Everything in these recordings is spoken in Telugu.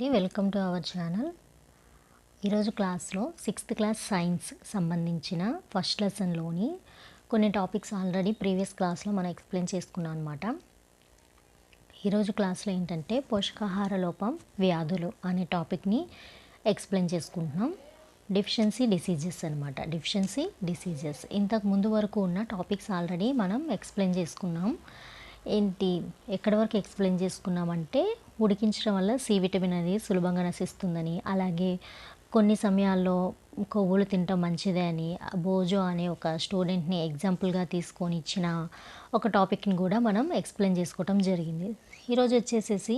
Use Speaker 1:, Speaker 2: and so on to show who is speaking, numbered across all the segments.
Speaker 1: అండి. వెల్కమ్ టు అవర్ ఛానల్ ఈరోజు క్లాస్లో సిక్స్త్ క్లాస్ సైన్స్ సంబంధించిన ఫస్ట్ లెసన్లోని కొన్ని టాపిక్స్ ఆల్రెడీ ప్రీవియస్ క్లాస్లో మనం ఎక్స్ప్లెయిన్ చేసుకున్నాం అనమాట ఈరోజు క్లాస్లో ఏంటంటే పోషకాహార లోపం వ్యాధులు అనే టాపిక్ని ఎక్స్ప్లెయిన్ చేసుకుంటున్నాం. డిఫిషియన్సీ డిసీజెస్ అనమాట డిఫిషియన్సీ డిసీజెస్ ఇంతకు ముందు వరకు ఉన్న టాపిక్స్ ఆల్రెడీ మనం ఎక్స్ప్లెయిన్ చేసుకున్నాం. ఏంటి? ఎక్కడి వరకు ఎక్స్ప్లెయిన్ చేసుకున్నామంటే ఉడికించడం వల్ల సి విటమిన్ అనేది సులభంగా నశిస్తుందని అలాగే కొన్ని సమయాల్లో కొవ్వులు తినటం మంచిదే అని బోజో అనే ఒక స్టూడెంట్ని ఎగ్జాంపుల్గా తీసుకొని ఇచ్చిన ఒక టాపిక్ని కూడా మనం ఎక్స్ప్లెయిన్ చేసుకోవటం జరిగింది. ఈరోజు వచ్చేసేసి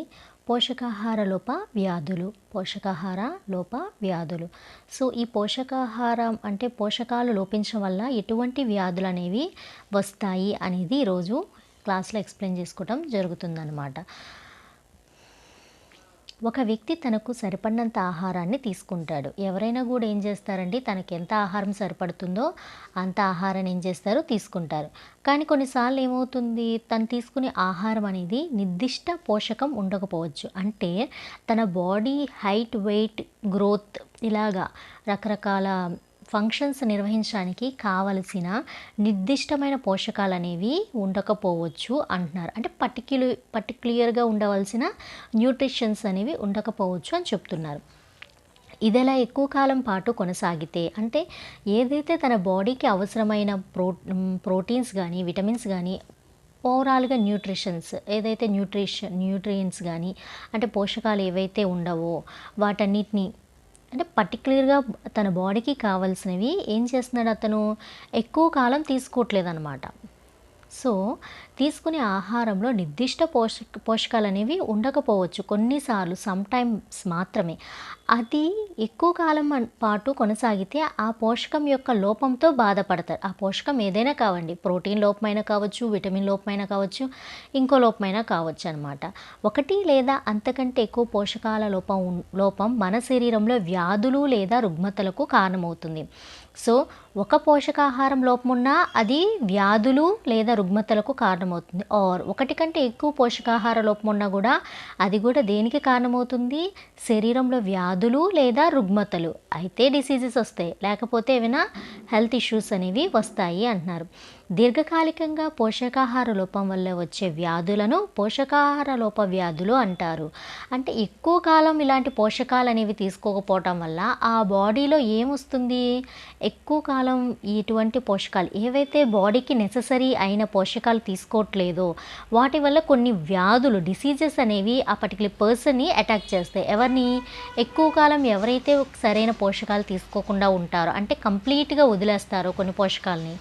Speaker 1: పోషకాహార లోప వ్యాధులు పోషకాహార లోప వ్యాధులు. సో ఈ పోషకాహారం అంటే పోషకాలు లోపించడం వల్ల ఎటువంటి వ్యాధులు అనేవి వస్తాయి అనేది ఈరోజు క్లాస్లో ఎక్స్ప్లెయిన్ చేసుకోవటం జరుగుతుందన్నమాట. ఒక వ్యక్తి తనకు సరిపడినంత ఆహారాన్ని తీసుకుంటాడు. ఎవరైనా కూడా ఏం చేస్తారండి? తనకి ఎంత ఆహారం సరిపడుతుందో అంత ఆహారాన్ని ఏం చేస్తారు? తీసుకుంటారు. కానీ కొన్నిసార్లు ఏమవుతుంది? తను తీసుకునే ఆహారం అనేది నిర్దిష్ట పోషకం ఉండకపోవచ్చు. అంటే తన బాడీ హైట్ వెయిట్ గ్రోత్ ఇలాగా రకరకాల ఫంక్షన్స్ నిర్వహించడానికి కావలసిన నిర్దిష్టమైన పోషకాలు అనేవి ఉండకపోవచ్చు అంటున్నారు. అంటే పర్టిక్యులర్ పర్టిక్యులర్గా ఉండవలసిన న్యూట్రిషన్స్ అనేవి ఉండకపోవచ్చు అని చెప్తున్నారు. ఇదిలా ఎక్కువ కాలం పాటు కొనసాగితే అంటే ఏదైతే తన బాడీకి అవసరమైన ప్రో ప్రోటీన్స్ కానీ విటమిన్స్ కానీ ఓవరాల్గా న్యూట్రిషన్స్ ఏదైతే న్యూట్రిషన్ న్యూట్రియంట్స్ కానీ అంటే పోషకాలు ఏవైతే ఉండవో వాటన్నిటిని అంటే పర్టికులర్గా తన బాడీకి కావాల్సినవి ఏం చేస్తున్నాడు అతను? ఎక్కువ కాలం తీసుకోవట్లేదు అనమాట సో తీసుకునే ఆహారంలో నిర్దిష్ట పోషక పోషకాలు అనేవి ఉండకపోవచ్చు. కొన్నిసార్లు సమ్టైమ్స్ మాత్రమే. అది ఎక్కువ కాలం పాటు కొనసాగితే ఆ పోషకం యొక్క లోపంతో బాధపడతారు. ఆ పోషకం ఏదైనా కావండి. ప్రోటీన్ లోపమైనా కావచ్చు విటమిన్ లోపమైనా కావచ్చు ఇంకో లోపమైనా కావచ్చు అనమాట ఒకటి లేదా అంతకంటే ఎక్కువ పోషకాల లోపం లోపం మన శరీరంలో వ్యాధులు లేదా రుగ్మతలకు కారణమవుతుంది. సో ఒక పోషకాహారం లోపమున్నా అది వ్యాధులు లేదా రుగ్మతలకు కారణమవుతుంది. ఆర్ ఒకటి కంటే ఎక్కువ పోషకాహార లోపమున్నా కూడా అది కూడా దేనికి కారణమవుతుంది? శరీరంలో వ్యాధులు లేదా రుగ్మతలు. అయితే డిసీజెస్ వస్తాయి. లేకపోతే ఏమైనా హెల్త్ ఇష్యూస్ అనేవి వస్తాయి అంటున్నారు. దీర్ఘకాలికంగా పోషకాహార లోపం వల్ల వచ్చే వ్యాధులను పోషకాహార లోప వ్యాధులు అంటారు. అంటే ఎక్కువ కాలం ఇలాంటి పోషకాలు అనేవి తీసుకోకపోవటం వల్ల ఆ బాడీలో ఏమొస్తుంది? ఎక్కువ కాలం ఇటువంటి పోషకాలు ఏవైతే బాడీకి నెససరీ అయిన పోషకాలు తీసుకోవట్లేదో వాటి వల్ల కొన్ని వ్యాధులు డిసీజెస్ అనేవి ఆ పర్టికులర్ పర్సన్ని అటాక్ చేస్తాయి. ఎవరిని? ఎక్కువ కాలం ఎవరైతే సరైన పోషకాలు తీసుకోకుండా ఉంటారో అంటే కంప్లీట్గా వదిలేస్తారో కొన్ని పోషకాలని.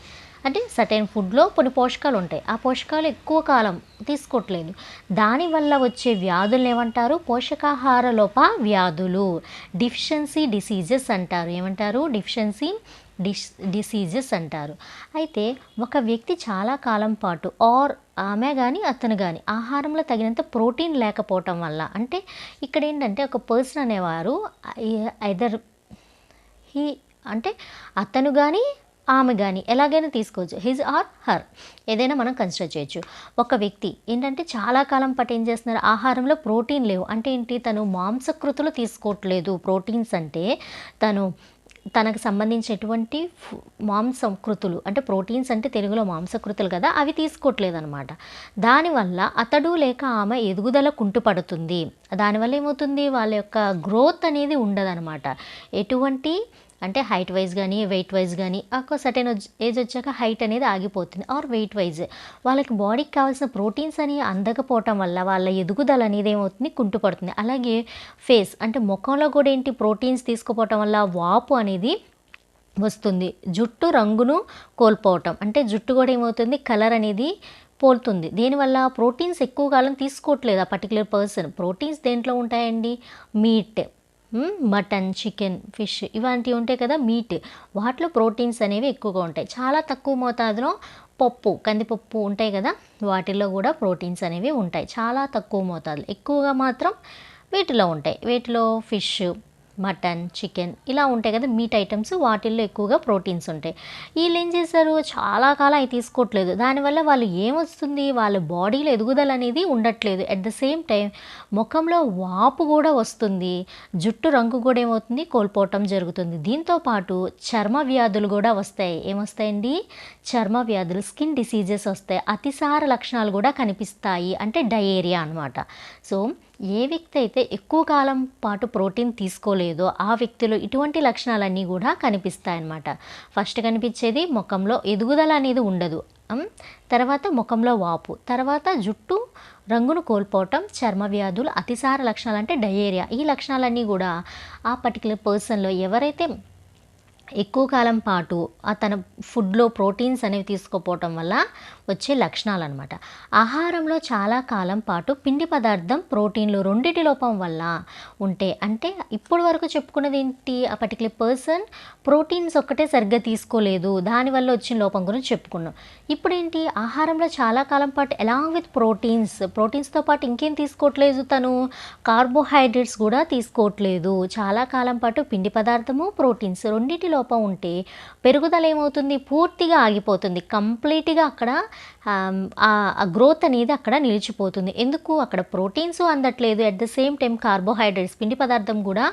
Speaker 1: అంటే సర్టైన్ ఫుడ్లో కొన్ని పోషకాలు ఉంటాయి. ఆ పోషకాలు ఎక్కువ కాలం తీసుకోవట్లేదు దానివల్ల వచ్చే వ్యాధులు ఏమంటారు? పోషకాహార లోప వ్యాధులు. డిఫిషియన్సీ డిసీజెస్ అంటారు. ఏమంటారు? డిఫిషియన్సీ డిస్ డిసీజెస్ అంటారు. అయితే ఒక వ్యక్తి చాలా కాలం పాటు ఆర్ ఆమె కానీ అతను కానీ ఆహారంలో తగినంత ప్రోటీన్ లేకపోవటం వల్ల అంటే ఇక్కడ ఏంటంటే ఒక పర్సన్ అనేవారు ఐదర్ హీ అంటే అతను కానీ ఆమె కానీ ఎలాగైనా తీసుకోవచ్చు. హిజ్ ఆర్ హర్ ఏదైనా మనం కన్సిడర్ చేయొచ్చు. ఒక వ్యక్తి ఏంటంటే చాలా కాలం పాటు ఏం చేస్తున్నారు? ఆహారంలో ప్రోటీన్ లేవు. అంటే ఏంటి? తను మాంసకృతులు తీసుకోవట్లేదు. ప్రోటీన్స్ అంటే తను తనకు సంబంధించినటువంటి మాంసం కృతులు అంటే ప్రోటీన్స్ అంటే తెలుగులో మాంసకృతులు కదా అవి తీసుకోవట్లేదు అనమాట దానివల్ల అతడు లేక ఆమె ఎదుగుదల కుంటుపడుతుంది. దానివల్ల ఏమవుతుంది? వాళ్ళ యొక్క గ్రోత్ అనేది ఉండదనమాట ఎటువంటి అంటే హైట్ వైజ్ కానీ వెయిట్ వైజ్ కానీ ఒక సర్టెన్ ఏజ్ వచ్చాక హైట్ అనేది ఆగిపోతుంది. ఆర్ వెయిట్ వైజ్ వాళ్ళకి బాడీకి కావాల్సిన ప్రోటీన్స్ అని అందకపోవటం వల్ల వాళ్ళ ఎదుగుదల అనేది ఏమవుతుంది? కుంటుపడుతుంది అలాగే ఫేస్ అంటే ముఖంలో కూడా ఏంటి ప్రోటీన్స్ తీసుకుపోవటం వల్ల వాపు అనేది వస్తుంది. జుట్టు రంగును కోల్పోవటం. అంటే జుట్టు కూడా ఏమవుతుంది? కలర్ అనేది పోలుతుంది. దీనివల్ల ప్రోటీన్స్ ఎక్కువ కాలం తీసుకోవట్లేదు ఆ పర్టికులర్ పర్సన్ ప్రోటీన్స్ దేంట్లో ఉంటాయండి? మీట్ మటన్ చికెన్ ఫిష్ ఇలాంటివి ఉంటాయి కదా మీట్. వాటిలో ప్రోటీన్స్ అనేవి ఎక్కువగా ఉంటాయి. చాలా తక్కువ మోతాదులో పప్పు కందిపప్పు ఉంటాయి కదా వాటిల్లో కూడా ప్రోటీన్స్ అనేవి ఉంటాయి. చాలా తక్కువ మోతాదులు. ఎక్కువగా మాత్రం వీటిలో ఉంటాయి. వీటిలో ఫిష్ మటన్ చికెన్ ఇలా ఉంటాయి కదా మీట్ ఐటమ్స్ వాటిల్లో ఎక్కువగా ప్రోటీన్స్ ఉంటాయి. వీళ్ళు ఏం చేశారు? చాలా కాలం అవి తీసుకోవట్లేదు. దానివల్ల వాళ్ళు ఏమొస్తుంది? వాళ్ళ బాడీలో ఎదుగుదల అనేది ఉండట్లేదు. అట్ ద సేమ్ టైం ముఖంలో వాపు కూడా వస్తుంది. జుట్టు రంగు కూడా ఏమవుతుంది? కోల్పోవటం జరుగుతుంది. దీంతో పాటు చర్మ వ్యాధులు కూడా వస్తాయి. ఏమొస్తాయండి? చర్మ వ్యాధులు స్కిన్ డిసీజెస్ వస్తాయి. అతిసార లక్షణాలు కూడా కనిపిస్తాయి. అంటే డయేరియా అనమాట సో ఏ వ్యక్తి అయితే ఎక్కువ కాలం పాటు ప్రోటీన్ తీసుకోలేదో ఆ వ్యక్తిలో ఇటువంటి లక్షణాలన్నీ కూడా కనిపిస్తాయన్నమాట. ఫస్ట్ కనిపించేది ముఖంలో ఎదుగుదల అనేది ఉండదు. తర్వాత ముఖంలో వాపు తర్వాత జుట్టు రంగును కోల్పోవటం చర్మ వ్యాధులు అతిసార లక్షణాలు అంటే డయేరియా ఈ లక్షణాలన్నీ కూడా ఆ పర్టికులర్ పర్సన్లో ఎవరైతే ఎక్కువ కాలం పాటు తన ఫుడ్లో ప్రోటీన్స్ అనేవి తీసుకోపోవటం వల్ల వచ్చే లక్షణాలు అనమాట ఆహారంలో చాలా కాలం పాటు పిండి పదార్థం ప్రోటీన్లు రెండింటి లోపం వల్ల ఉంటే అంటే ఇప్పుడు వరకు చెప్పుకున్నది ఏంటి? ఆ పర్టికులర్ పర్సన్ ప్రోటీన్స్ ఒక్కటే సరిగ్గా తీసుకోలేదు. దానివల్ల వచ్చిన లోపం గురించి చెప్పుకున్నాం. ఇప్పుడేంటి ఆహారంలో చాలా కాలం పాటు ఎలాంగ్ విత్ ప్రోటీన్స్ ప్రోటీన్స్తో పాటు ఇంకేం తీసుకోవట్లేదు తను? కార్బోహైడ్రేట్స్ కూడా తీసుకోవట్లేదు. చాలా కాలం పాటు పిండి పదార్థము ప్రోటీన్స్ రెండింటి లోపం ఉంటే పెరుగుదల ఏమవుతుంది? పూర్తిగా ఆగిపోతుంది. కంప్లీట్గా అక్కడ ఆ గ్రోత్ అనేది అక్కడ నిలిచిపోతుంది. ఎందుకు? అక్కడ ప్రోటీన్స్ అందట్లేదు. At the same time carbohydrates పిండి పదార్థం కూడా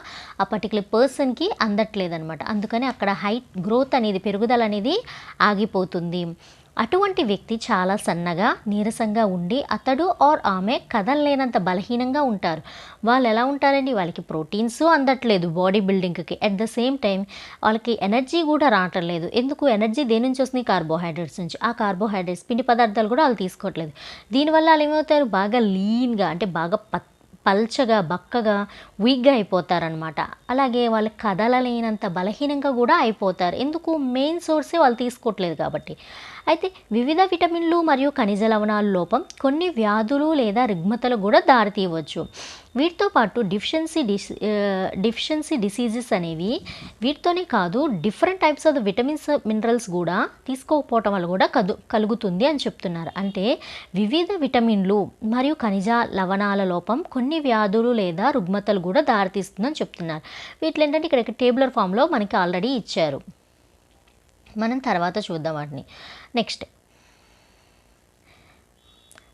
Speaker 1: ఆ పర్టికులర్ పర్సన్కి అందట్లేదు అనమాట అందుకని అక్కడ హైట్ గ్రోత్ అనేది పెరుగుదల అనేది ఆగిపోతుంది. అటువంటి వ్యక్తి చాలా సన్నగా నీరసంగా ఉండి అతడు ఆర్ ఆమె కదలలేనంత బలహీనంగా ఉంటారు. వాళ్ళు ఎలా ఉంటారండి? వాళ్ళకి ప్రోటీన్స్ అందట్లేదు. బాడీ బిల్డింగ్కి. అట్ ద సేమ్ టైం వాళ్ళకి ఎనర్జీ కూడా రావటం లేదు ఎందుకు? ఎనర్జీ దేని నుంచి వస్తుంది? కార్బోహైడ్రేట్స్ నుంచి. ఆ కార్బోహైడ్రేట్స్ పిండి పదార్థాలు కూడా వాళ్ళు తీసుకోవట్లేదు. దీనివల్ల వాళ్ళు ఏమవుతారు? బాగా లీన్గా అంటే బాగా పత్ పల్చగా బక్కగా వీక్గా అయిపోతారనమాట అలాగే వాళ్ళు కదలలేనంత బలహీనంగా కూడా అయిపోతారు. ఎందుకు? మెయిన్ సోర్సే వాళ్ళు తీసుకోవట్లేదు కాబట్టి. అయితే వివిధ విటమిన్లు మరియు ఖనిజ లవణాల లోపం కొన్ని వ్యాధులు లేదా రుగ్మతలు కూడా దారితీయవచ్చు. వీటితో పాటు డిఫిషియన్సీ డిస్ డిఫిషియన్సీ డిసీజెస్ అనేవి వీటితోనే కాదు different types of vitamins minerals కూడా తీసుకోకపోవటం వల్ల కూడా కదు కలుగుతుంది అని చెప్తున్నారు. అంటే వివిధ విటమిన్లు మరియు ఖనిజ లవణాల లోపం కొన్ని వ్యాధులు లేదా రుగ్మతలు కూడా దారితీస్తుందని చెప్తున్నారు. వీటిలో ఏంటంటే ఇక్కడ టేబులర్ ఫామ్లో మనకి ఆల్రెడీ ఇచ్చారు. మనం తర్వాత చూద్దాం వాటిని. నెక్స్ట్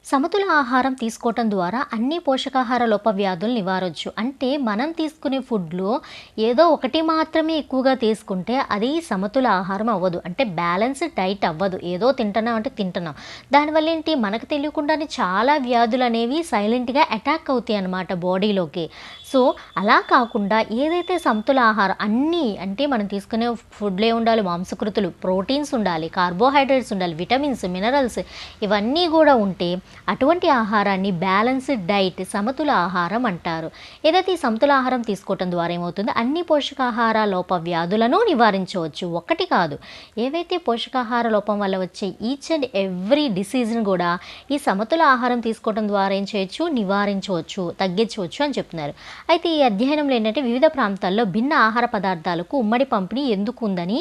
Speaker 1: సమతుల ఆహారం తీసుకోవటం ద్వారా అన్ని పోషకాహార లోప వ్యాధులు నివారొచ్చు. అంటే మనం తీసుకునే ఫుడ్లో ఏదో ఒకటి మాత్రమే ఎక్కువగా తీసుకుంటే అది సమతుల ఆహారం అవ్వదు. అంటే బ్యాలెన్స్ డైట్ అవ్వదు. ఏదో తింటున్నాం అంటే తింటున్నాం. దానివల్ల ఏంటి? మనకు తెలియకుండానే చాలా వ్యాధులు అనేవి సైలెంట్గా అటాక్ అవుతాయి అన్నమాట బాడీలోకి. సో అలా కాకుండా ఏదైతే సమతుల ఆహారం అన్నీ అంటే మనం తీసుకునే ఫుడ్లే ఉండాలి మాంసకృతులు ప్రోటీన్స్ ఉండాలి కార్బోహైడ్రేట్స్ ఉండాలి విటమిన్స్ మినరల్స్ ఇవన్నీ కూడా ఉంటే అటువంటి ఆహారాన్ని బ్యాలెన్స్డ్ డైట్ సమతుల ఆహారం అంటారు. ఏదైతే ఈ సమతుల ఆహారం తీసుకోవటం ద్వారా ఏమవుతుంది? అన్ని పోషకాహార లోప వ్యాధులను నివారించవచ్చు. ఒక్కటి కాదు ఏవైతే పోషకాహార లోపం వల్ల వచ్చే ఈచ్ అండ్ ఎవ్రీ డిసీజ్ని కూడా ఈ సమతుల ఆహారం తీసుకోవడం ద్వారా ఏం చేయొచ్చు? నివారించవచ్చు తగ్గించవచ్చు అని చెప్తున్నారు. అయితే ఈ అధ్యయనంలో ఏంటంటే వివిధ ప్రాంతాల్లో భిన్న ఆహార పదార్థాలకు ఉమ్మడి పంపిణీ ఎందుకు ఉందని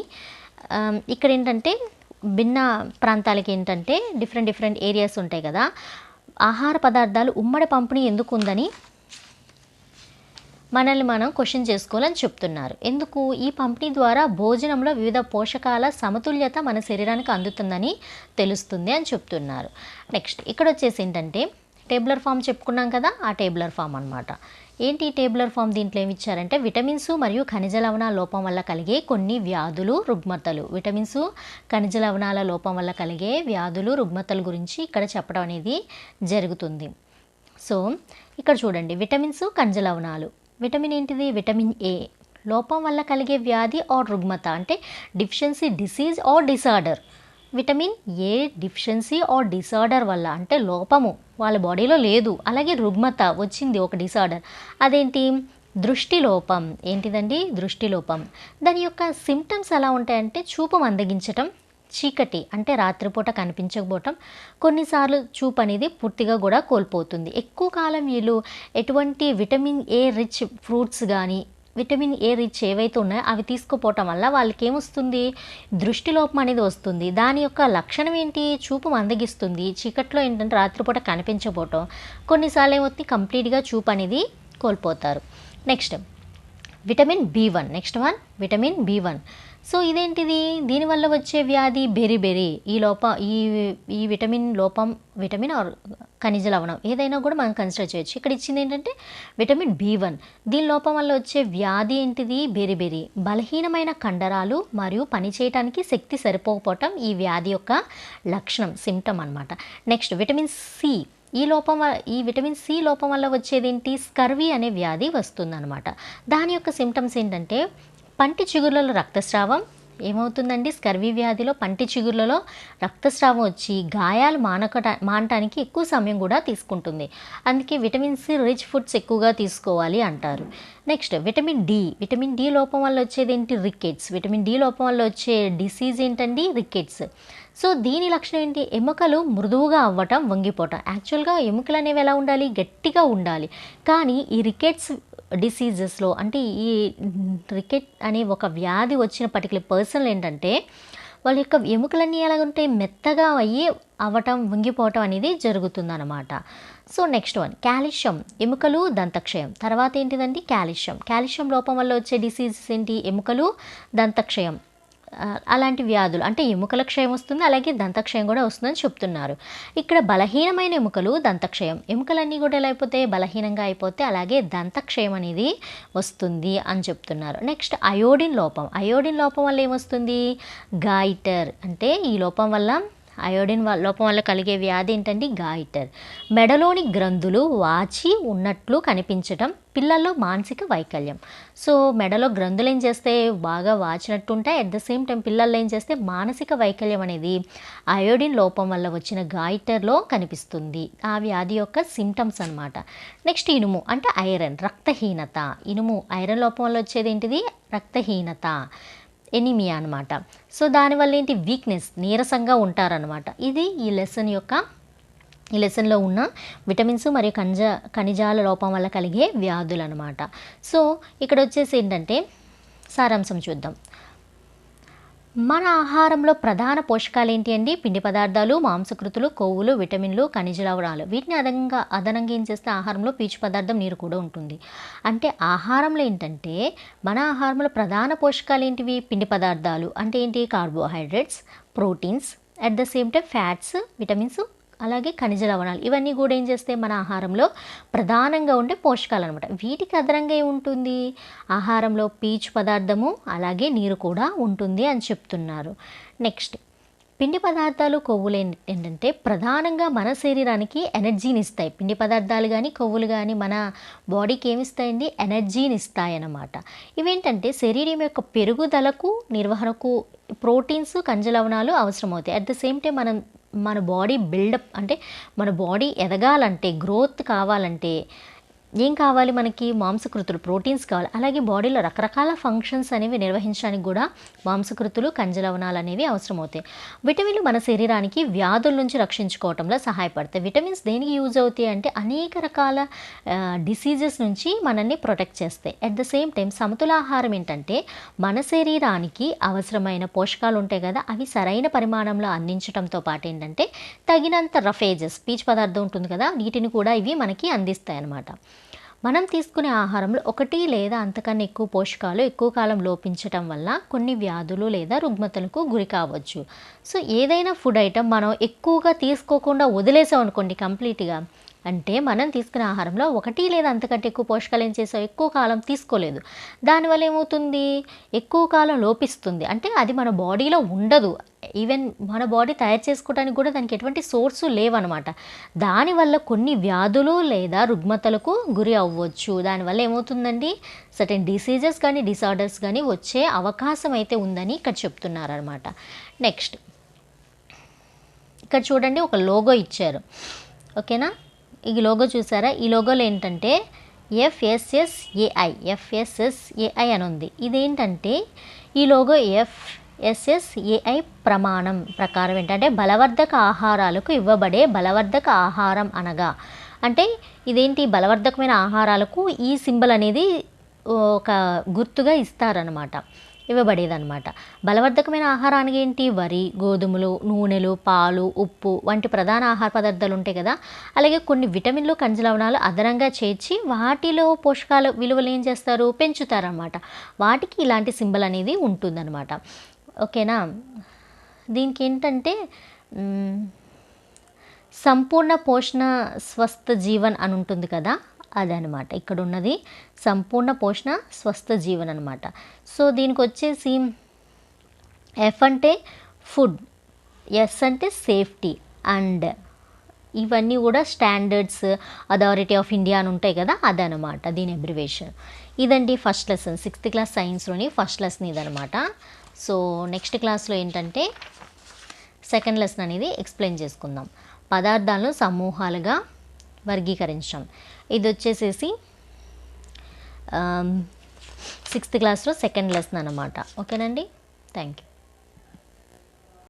Speaker 1: ఇక్కడ ఏంటంటే భిన్న ప్రాంతాలకి ఏంటంటే డిఫరెంట్ డిఫరెంట్ ఏరియాస్ ఉంటాయి కదా ఆహార పదార్థాలు ఉమ్మడి పంపిణీ ఎందుకు ఉందని మనల్ని మనం క్వశ్చన్ చేసుకోవాలని చెప్తున్నారు. ఎందుకు? ఈ పంపిణీ ద్వారా భోజనంలో వివిధ పోషకాల సమతుల్యత మన శరీరానికి అందుతుందని తెలుస్తుంది అని చెప్తున్నారు. నెక్స్ట్ ఇక్కడ వచ్చేసి ఏంటంటే టేబులర్ ఫామ్ చెప్పుకున్నాం కదా ఆ టేబులర్ ఫామ్ అన్నమాట. ఏంటి టేబులర్ ఫామ్ దీంట్లో ఏమి ఇచ్చారంటే విటమిన్స్ మరియు ఖనిజ లవణాల లోపం వల్ల కలిగే కొన్ని వ్యాధులు రుగ్మతలు. విటమిన్స్ ఖనిజ లవణాల లోపం వల్ల కలిగే వ్యాధులు రుగ్మతల గురించి ఇక్కడ చెప్పడం అనేది జరుగుతుంది. సో ఇక్కడ చూడండి. విటమిన్స్ ఖనిజ లవణాలు. విటమిన్ ఏంటిది? Vitamin A. లోపం వల్ల కలిగే వ్యాధి ఆర్ రుగ్మత. అంటే deficiency disease or disorder. Vitamin A deficiency or disorder వల్ల అంటే లోపము వాళ్ళ బాడీలో లేదు అలాగే రుగ్మత వచ్చింది ఒక డిసార్డర్ అదేంటి? దృష్టి లోపం. ఏంటిదండి? దృష్టి లోపం. దాని యొక్క సిమ్టమ్స్ ఎలా ఉంటాయంటే చూపు మందగించటం చీకటి అంటే రాత్రిపూట కనిపించకపోవటం కొన్నిసార్లు చూపు అనేది పూర్తిగా కూడా కోల్పోతుంది. ఎక్కువ కాలం వీళ్ళు ఎటువంటి విటమిన్ ఏ రిచ్ ఫ్రూట్స్ కానీ విటమిన్ ఏ రిచ్ ఏవైతే ఉన్నాయో అవి తీసుకుపోవటం వల్ల వాళ్ళకి ఏమొస్తుంది దృష్టి లోపం అనేది వస్తుంది. దాని యొక్క లక్షణం ఏంటి? చూపు మందగిస్తుంది. చీకట్లో ఏంటంటే రాత్రిపూట కనిపించకపోవటం కొన్నిసార్లు ఏమవుతుంది? కంప్లీట్గా చూపు అనేది కోల్పోతారు. Next vitamin B one. Next one vitamin B one. So ఇదేంటిది? దీనివల్ల వచ్చే వ్యాధి బెరిబెరి ఈ లోప ఈ ఈ విటమిన్ లోపం విటమిన్ ఆర్ ఖనిజ లవణం ఏదైనా కూడా మనం కన్సిడర్ చేయొచ్చు. ఇక్కడ ఇచ్చింది ఏంటంటే విటమిన్ బి వన్. దీని లోపం వల్ల వచ్చే వ్యాధి ఏంటిది? బెరిబెరి బలహీనమైన కండరాలు మరియు పనిచేయటానికి శక్తి సరిపోకపోవటం ఈ వ్యాధి యొక్క లక్షణం సిమ్టమ్ అనమాట నెక్స్ట్ విటమిన్ సి. ఈ లోపం ఈ విటమిన్ సి లోపం వల్ల వచ్చేది ఏంటి స్కర్వీ అనే వ్యాధి వస్తుందన్నమాట. దాని యొక్క సిమ్టమ్స్ ఏంటంటే పంటి చిగుర్లలో రక్తస్రావం. ఏమవుతుందండి? స్కర్వీ వ్యాధిలో పంటి చిగుర్లలో రక్తస్రావం వచ్చి గాయాలు మానకట మానటానికి ఎక్కువ సమయం కూడా తీసుకుంటుంది. అందుకే విటమిన్ సి రిచ్ ఫుడ్స్ ఎక్కువగా తీసుకోవాలి అంటారు. Next vitamin D. Vitamin D లోపం వల్ల వచ్చేది ఏంటి రికెట్స్. విటమిన్ డి లోపం వల్ల వచ్చే డిసీజ్ ఏంటండి? రికెట్స్. సో దీని లక్షణం ఏంటి? ఎముకలు మృదువుగా అవ్వటం వంగిపోవటం. యాక్చువల్గా ఎముకలు అనేవి ఎలా ఉండాలి? గట్టిగా ఉండాలి. కానీ ఈ రికెట్స్ డిసీజెస్లో అంటే ఈ రికెట్ అనే ఒక వ్యాధి వచ్చిన పర్టికులర్ పర్సన్లు ఏంటంటే వాళ్ళ యొక్క ఎముకలన్నీ ఎలా ఉంటాయి మెత్తగా అయ్యి అవ్వటం వంగిపోవటం అనేది జరుగుతుందన్నమాట. సో నెక్స్ట్ వన్ కాల్షియం ఎముకలు దంతక్షయం. తర్వాత ఏంటిదండి? కాల్షియం. కాల్షియం లోపం వల్ల వచ్చే డిసీజెస్ ఏంటి? ఎముకలు దంతక్షయం. అలాంటి వ్యాధులు. అంటే ఎముకల క్షయం వస్తుంది అలాగే దంతక్షయం కూడా వస్తుందని చెప్తున్నారు. ఇక్కడ బలహీనమైన ఎముకలు దంతక్షయం. ఎముకలన్నీ కూడా ఎలా అయిపోతే బలహీనంగా అయిపోతే అలాగే దంతక్షయం అనేది వస్తుంది అని చెప్తున్నారు. నెక్స్ట్ అయోడిన్ లోపం. అయోడిన్ లోపం వల్ల ఏమొస్తుంది? గాయిటర్. అంటే ఈ లోపం వల్ల అయోడిన్ లోపం వల్ల కలిగే వ్యాధి ఏంటంటే గాయిటర్. మెడలోని గ్రంథులు వాచి ఉన్నట్లు కనిపించటం పిల్లల్లో మానసిక వైకల్యం. సో మెడలో గ్రంథులు ఏం చేస్తే బాగా వాచినట్టు ఉంటాయి అట్ ద సేమ్ టైం పిల్లల్లో ఏం చేస్తే మానసిక వైకల్యం అనేది అయోడిన్ లోపం వల్ల వచ్చిన గాయిటర్లో కనిపిస్తుంది. ఆ వ్యాధి యొక్క సిమ్టమ్స్ అన్నమాట. నెక్స్ట్ ఇనుము అంటే ఐరన్ రక్తహీనత. ఇనుము ఐరన్ లోపం వల్ల వచ్చేది ఏంటిది? రక్తహీనత. ఎనిమియా అనమాట సో దానివల్ల ఏంటి? వీక్నెస్ నీరసంగా ఉంటారనమాట ఇది ఈ లెసన్ యొక్క ఈ లెసన్లో ఉన్న విటమిన్స్ మరియు ఖనిజ ఖనిజాల లోపం వల్ల కలిగే వ్యాధులు అనమాట సో ఇక్కడ వచ్చేసి ఏంటంటే సారాంశం చూద్దాం. మన ఆహారంలో ప్రధాన పోషకాలు ఏంటి అండి? పిండి పదార్థాలు మాంసకృతులు కొవ్వులు విటమిన్లు ఖనిజ లవణాలు వీటిని అదనంగా అదనంగా ఏం చేస్తే ఆహారంలో పీచు పదార్థం నీరు కూడా ఉంటుంది. అంటే ఆహారంలో ఏంటంటే మన ఆహారంలో ప్రధాన పోషకాలు ఏంటివి పిండి పదార్థాలు. అంటే ఏంటి? Carbohydrates proteins at the same time fats vitamins అలాగే ఖనిజ లవణాలు. ఇవన్నీ కూడా ఏం చేస్తాయి? మన ఆహారంలో ప్రధానంగా ఉండే పోషకాలు అనమాట వీటికి అదనంగా ఏముంటుంది? ఆహారంలో పీచు పదార్థము అలాగే నీరు కూడా ఉంటుంది అని చెప్తున్నారు. నెక్స్ట్ పిండి పదార్థాలు కొవ్వులు ఏంటంటే ప్రధానంగా మన శరీరానికి ఎనర్జీని ఇస్తాయి పిండి పదార్థాలు కానీ కొవ్వులు కానీ మన బాడీకి ఏమిస్తాయండి? ఎనర్జీని ఇస్తాయి అన్నమాట. ఇవేంటంటే శరీరం యొక్క పెరుగుదలకు నిర్వహణకు ప్రోటీన్స్ ఖనిజ లవణాలు అవసరమవుతాయి. అట్ ద సేమ్ టైం మనం మన బాడీ బిల్డప్ అంటే మన బాడీ ఎదగాలంటే గ్రోత్ కావాలంటే ఏం కావాలి మనకి? మాంసకృతులు ప్రోటీన్స్ కావాలి. అలాగే బాడీలో రకరకాల ఫంక్షన్స్ అనేవి నిర్వహించడానికి కూడా మాంసకృతులు ఖనిజ లవణాలు అనేవి అవసరమవుతాయి. విటమిన్లు మన శరీరానికి వ్యాధుల నుంచి రక్షించుకోవటంలో సహాయపడతాయి. విటమిన్స్ దేనికి యూజ్ అవుతాయి అంటే అనేక రకాల డిసీజెస్ నుంచి మనల్ని ప్రొటెక్ట్ చేస్తాయి. అట్ ద సేమ్ టైం సమతులాహారం ఏంటంటే మన శరీరానికి అవసరమైన పోషకాలు ఉంటాయి కదా అవి సరైన పరిమాణంలో అందించడంతో పాటు ఏంటంటే తగినంత రఫేజెస్ పీచు పదార్థం ఉంటుంది కదా నీటిని కూడా ఇవి మనకి అందిస్తాయి అన్నమాట మనం తీసుకునే ఆహారంలో ఒకటి లేదా అంతకన్నా ఎక్కువ పోషకాలు ఎక్కువ కాలం లోపించటం వల్ల కొన్ని వ్యాధులు లేదా రుగ్మతలకు గురి కావచ్చు. సో ఏదైనా ఫుడ్ ఐటెం మనం ఎక్కువగా తీసుకోకుండా వదిలేసాం అనుకోండి కంప్లీట్గా అంటే మనం తీసుకునే ఆహారంలో ఒకటి లేదా అంతకంటే ఎక్కువ పోషకాలు ఏం చేసాం ఎక్కువ కాలం తీసుకోలేదు. దానివల్ల ఏమవుతుంది? ఎక్కువ కాలం లోపిస్తుంది. అంటే అది మన బాడీలో ఉండదు. ఈవెన్ మన బాడీ తయారు చేసుకోవడానికి కూడా దానికి ఎటువంటి సోర్సు లేవన్నమాట దానివల్ల కొన్ని వ్యాధులు లేదా రుగ్మతలకు గురి అవ్వచ్చు. దానివల్ల ఏమవుతుందండి? సర్టెన్ డిసీజెస్ కానీ డిసార్డర్స్ కానీ వచ్చే అవకాశం అయితే ఉందని ఇక్కడ చెప్తున్నారనమాట. నెక్స్ట్. ఇక్కడ చూడండి ఒక లోగో ఇచ్చారు. ఓకేనా? ఈ లోగో చూసారా? ఈ లోగోలో ఏంటంటే ఎఫ్ఎస్ఎస్ఏఐ ఎఫ్ఎస్ఎస్ఏఐ అని ఉంది. ఇదేంటంటే ఈ లోగో ఎఫ్ఎస్ఎస్ఏఐ ప్రమాణం ప్రకారం ఏంటంటే బలవర్ధక ఆహారాలకు ఇవ్వబడే బలవర్ధక ఆహారం అనగా అంటే ఇదేంటి? బలవర్ధకమైన ఆహారాలకు ఈ సింబల్ అనేది ఒక గుర్తుగా ఇస్తారనమాట ఇవ్వబడేదన్నమాట. బలవర్ధకమైన ఆహారానికి ఏంటి? వరి గోధుమలు నూనెలు పాలు ఉప్పు వంటి ప్రధాన ఆహార పదార్థాలు ఉంటాయి కదా. అలాగే కొన్ని విటమిన్లు ఖనిజ లవణాలు అదనంగా చేర్చి వాటిలో పోషకాల విలువలు ఏం చేస్తారు? పెంచుతారనమాట వాటికి ఇలాంటి సింబల్ అనేది ఉంటుందన్నమాట. ఓకేనా? దీనికి ఏంటంటే సంపూర్ణ పోషణ స్వస్థ జీవన్ అని ఉంటుంది కదా. అదనమాట. ఇక్కడ ఉన్నది సంపూర్ణ పోషణ స్వస్థ జీవన్ అనమాట సో దీనికి వచ్చేసి ఎఫ్ అంటే ఫుడ్ ఎస్ అంటే సేఫ్టీ అండ్ ఇవన్నీ కూడా స్టాండర్డ్స్ అథారిటీ ఆఫ్ ఇండియా అని ఉంటాయి కదా అదనమాట దీని అబ్రివేషన్ ఇదండి ఫస్ట్ లెసన్ సిక్స్త్ క్లాస్ సైన్స్లోని ఫస్ట్ లెసన్ ఇదనమాట. సో నెక్స్ట్ క్లాస్లో ఏంటంటే సెకండ్ లెసన్ అనేది ఎక్స్ప్లెయిన్ చేసుకుందాం. పదార్థాలను సమూహాలుగా వర్గీకరించడం. ఇది వచ్చేసేసి సిక్స్త్ క్లాస్లో సెకండ్ లెసన్ అనమాట ఓకేనండి? Thank you